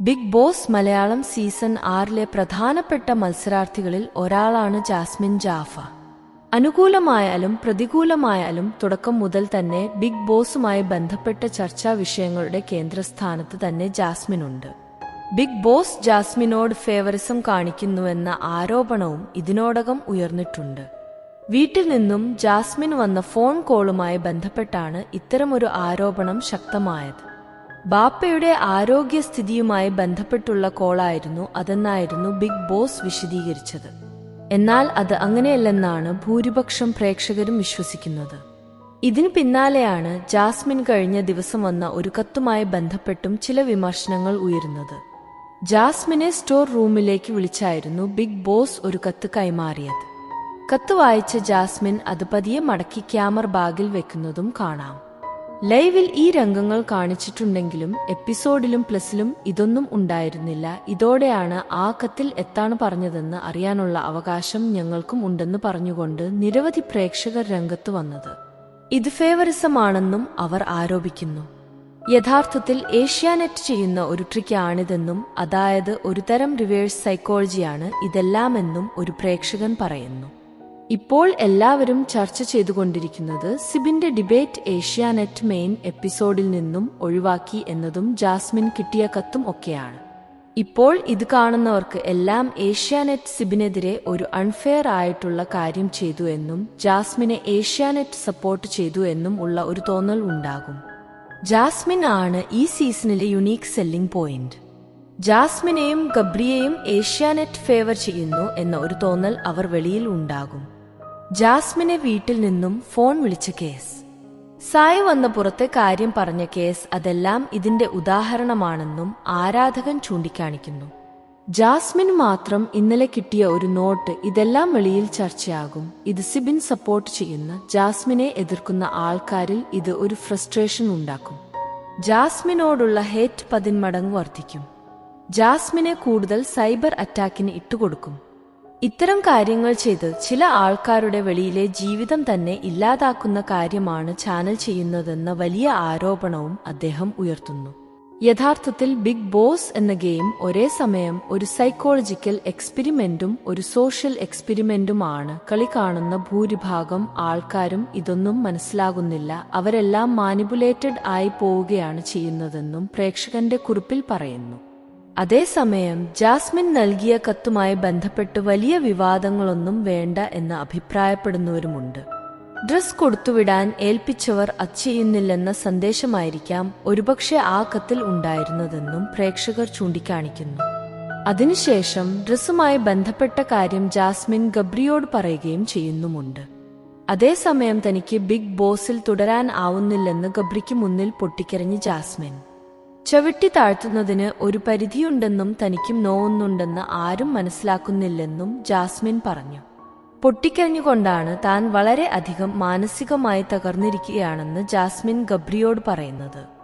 Big boss Malayalam season ആറിലെ പ്രധാനപ്പെട്ട മത്സരാർത്ഥികളിൽ ഒരാളാണ് ജാസ്മിൻ ജാഫ. അനുകൂലമായാലും പ്രതികൂലമായാലും തുടക്കം മുതൽ തന്നെ ബിഗ് ബോസുമായി ബന്ധപ്പെട്ട ചർച്ചാ വിഷയങ്ങളുടെ കേന്ദ്രസ്ഥാനത്ത് തന്നെ ജാസ്മിനുണ്ട്. ബിഗ് ബോസ് ജാസ്മിനോട് ഫേവറിസം കാണിക്കുന്നുവെന്ന ആരോപണവും ഇതിനോടകം ഉയർന്നിട്ടുണ്ട്. വീട്ടിൽ നിന്നും ജാസ്മിൻ വന്ന ഫോൺ കോളുമായി ബന്ധപ്പെട്ടാണ് ഇത്തരമൊരു ആരോപണം ശക്തമായത്. ബാപ്പയുടെ ആരോഗ്യസ്ഥിതിയുമായി ബന്ധപ്പെട്ടുള്ള കോളായിരുന്നു അതെന്നായിരുന്നു ബിഗ് ബോസ് വിശദീകരിച്ചത്. എന്നാൽ അത് അങ്ങനെയല്ലെന്നാണ് ഭൂരിപക്ഷം പ്രേക്ഷകരും വിശ്വസിക്കുന്നത്. ഇതിന് പിന്നാലെയാണ് ജാസ്മിൻ കഴിഞ്ഞ ദിവസം വന്ന ഒരു കത്തുമായി ബന്ധപ്പെട്ടും ചില വിമർശനങ്ങൾ ഉയരുന്നത്. ജാസ്മിനെ സ്റ്റോർ റൂമിലേക്ക് വിളിച്ചായിരുന്നു ബിഗ് ബോസ് ഒരു കത്ത് കൈമാറിയത്. കത്ത് വായിച്ച ജാസ്മിൻ അത് പതിയെ മടക്കി ക്യാമർ ബാഗിൽ വെക്കുന്നതും കാണാം. ലൈവിൽ ഈ രംഗങ്ങൾ കാണിച്ചിട്ടുണ്ടെങ്കിലും എപ്പിസോഡിലും പ്ലസിലും ഇതൊന്നും ഉണ്ടായിരുന്നില്ല. ഇതോടെയാണ് ആ കത്തിൽ എത്താണ് പറഞ്ഞതെന്ന് അറിയാനുള്ള അവകാശം ഞങ്ങൾക്കും ഉണ്ടെന്ന് പറഞ്ഞുകൊണ്ട് നിരവധി പ്രേക്ഷകർ രംഗത്ത് വന്നത്. ഇത് ഫേവറിസമാണെന്നും അവർ ആരോപിക്കുന്നു. യഥാർത്ഥത്തിൽ ഏഷ്യാനെറ്റ് ചെയ്യുന്ന ഒരു ട്രിക്കാണിതെന്നും അതായത് ഒരു തരം റിവേഴ്സ് സൈക്കോളജിയാണ് ഇതെല്ലാമെന്നും ഒരു പ്രേക്ഷകൻ പറയുന്നു. ഇപ്പോൾ എല്ലാവരും ചർച്ച ചെയ്തുകൊണ്ടിരിക്കുന്നത് സിബിന്റെ ഡിബേറ്റ് ഏഷ്യാനെറ്റ് മെയിൻ എപ്പിസോഡിൽ നിന്നും ഒഴിവാക്കി എന്നതും ജാസ്മിൻ കിട്ടിയ കത്തും ഒക്കെയാണ്. ഇപ്പോൾ ഇത് കാണുന്നവർക്ക് എല്ലാം ഏഷ്യാനെറ്റ് സിബിനെതിരെ ഒരു അൺഫെയർ ആയിട്ടുള്ള കാര്യം ചെയ്തു എന്നും ജാസ്മിനെ ഏഷ്യാനെറ്റ് സപ്പോർട്ട് ചെയ്തു എന്നും ഉള്ള ഒരു തോന്നൽ ഉണ്ടാകും. ജാസ്മിൻ ആണ് ഈ സീസണിലെ യുണീക്ക് സെല്ലിംഗ് പോയിന്റ് ജാസ്മിനെയും ഗബ്രിയെയും ഏഷ്യാനെറ്റ് ഫേവർ ചെയ്യുന്നു എന്ന ഒരു തോന്നൽ അവർ വെളിയിൽ ഉണ്ടാകും. ജാസ്മിനെ വീട്ടിൽ നിന്നും ഫോൺ വിളിച്ച കേസ്. സായി വന്ന പുറത്തെ കാര്യം പറഞ്ഞ കേസ് അതെല്ലാം ഇതിന്റെ ഉദാഹരണമാണെന്നും ആരാധകൻ ചൂണ്ടിക്കാണിക്കുന്നു. ജാസ്മിൻ മാത്രം ഇന്നലെ കിട്ടിയ ഒരു നോട്ട് ഇതെല്ലാം വെളിയിൽ ചർച്ചയാകും. ഇത് സിബിൻ സപ്പോർട്ട് ചെയ്യുന്ന ജാസ്മിനെ എതിർക്കുന്ന ആൾക്കാരിൽ ഇത് ഒരു ഫ്രസ്ട്രേഷൻ ഉണ്ടാക്കും. ജാസ്മിനോടുള്ള ഹേറ്റ് പതിന്മടങ്ങ് വർദ്ധിക്കും. ജാസ്മിനെ കൂടുതൽ സൈബർ അറ്റാക്കിന് ഇട്ടുകൊടുക്കും. ഇത്തരം കാര്യങ്ങൾ ചെയ്ത് ചില ആൾക്കാരുടെ വെളിയിലെ ജീവിതം തന്നെ ഇല്ലാതാക്കുന്ന കാര്യമാണ് ചാനൽ ചെയ്യുന്നതെന്ന വലിയ ആരോപണവും അദ്ദേഹം ഉയർത്തുന്നു. യഥാർത്ഥത്തിൽ ബിഗ് ബോസ് എന്ന ഗെയിം ഒരേ സമയം ഒരു സൈക്കോളജിക്കൽ എക്സ്പെരിമെന്റും ഒരു സോഷ്യൽ എക്സ്പെരിമെന്റുമാണ്. കളി കാണുന്ന ഭൂരിഭാഗം ആൾക്കാരും ഇതൊന്നും മനസ്സിലാകുന്നില്ല. അവരെല്ലാം മാനിപ്പുലേറ്റഡ് ആയി പോവുകയാണ് ചെയ്യുന്നതെന്നും പ്രേക്ഷകന്റെ കുറിപ്പിൽ പറയുന്നു. അതേസമയം ജാസ്മിൻ നൽകിയ കത്തുമായി ബന്ധപ്പെട്ട് വലിയ വിവാദങ്ങളൊന്നും വേണ്ട എന്ന് അഭിപ്രായപ്പെടുന്നവരുമുണ്ട്. ഡ്രസ് കൊടുത്തുവിടാൻ ഏൽപ്പിച്ചവർ അത് ചെയ്യുന്നില്ലെന്ന സന്ദേശമായിരിക്കാം ഒരുപക്ഷെ ആ കത്തിൽ ഉണ്ടായിരുന്നതെന്നും പ്രേക്ഷകർ ചൂണ്ടിക്കാണിക്കുന്നു. അതിനുശേഷം ഡ്രസ്സുമായി ബന്ധപ്പെട്ട കാര്യം ജാസ്മിൻ ഗബ്രിയോട് പറയുകയും ചെയ്യുന്നുമുണ്ട്. അതേസമയം തനിക്ക് ബിഗ് ബോസിൽ തുടരാൻ ആവുന്നില്ലെന്ന് ഗബ്രിക്ക് മുന്നിൽ പൊട്ടിക്കരഞ്ഞ് ജാസ്മിൻ. ചവിട്ടി താഴ്ത്തുന്നതിന് ഒരു പരിധിയുണ്ടെന്നും തനിക്കും നോവുന്നുണ്ടെന്ന് ആരും മനസ്സിലാക്കുന്നില്ലെന്നും ജാസ്മിൻ പറഞ്ഞു. പൊട്ടിക്കരഞ്ഞുകൊണ്ടാണ് താൻ വളരെ അധികം മാനസികമായി തകർന്നിരിക്കുകയാണെന്ന് ജാസ്മിൻ ഗബ്രിയോട് പറയുന്നത്.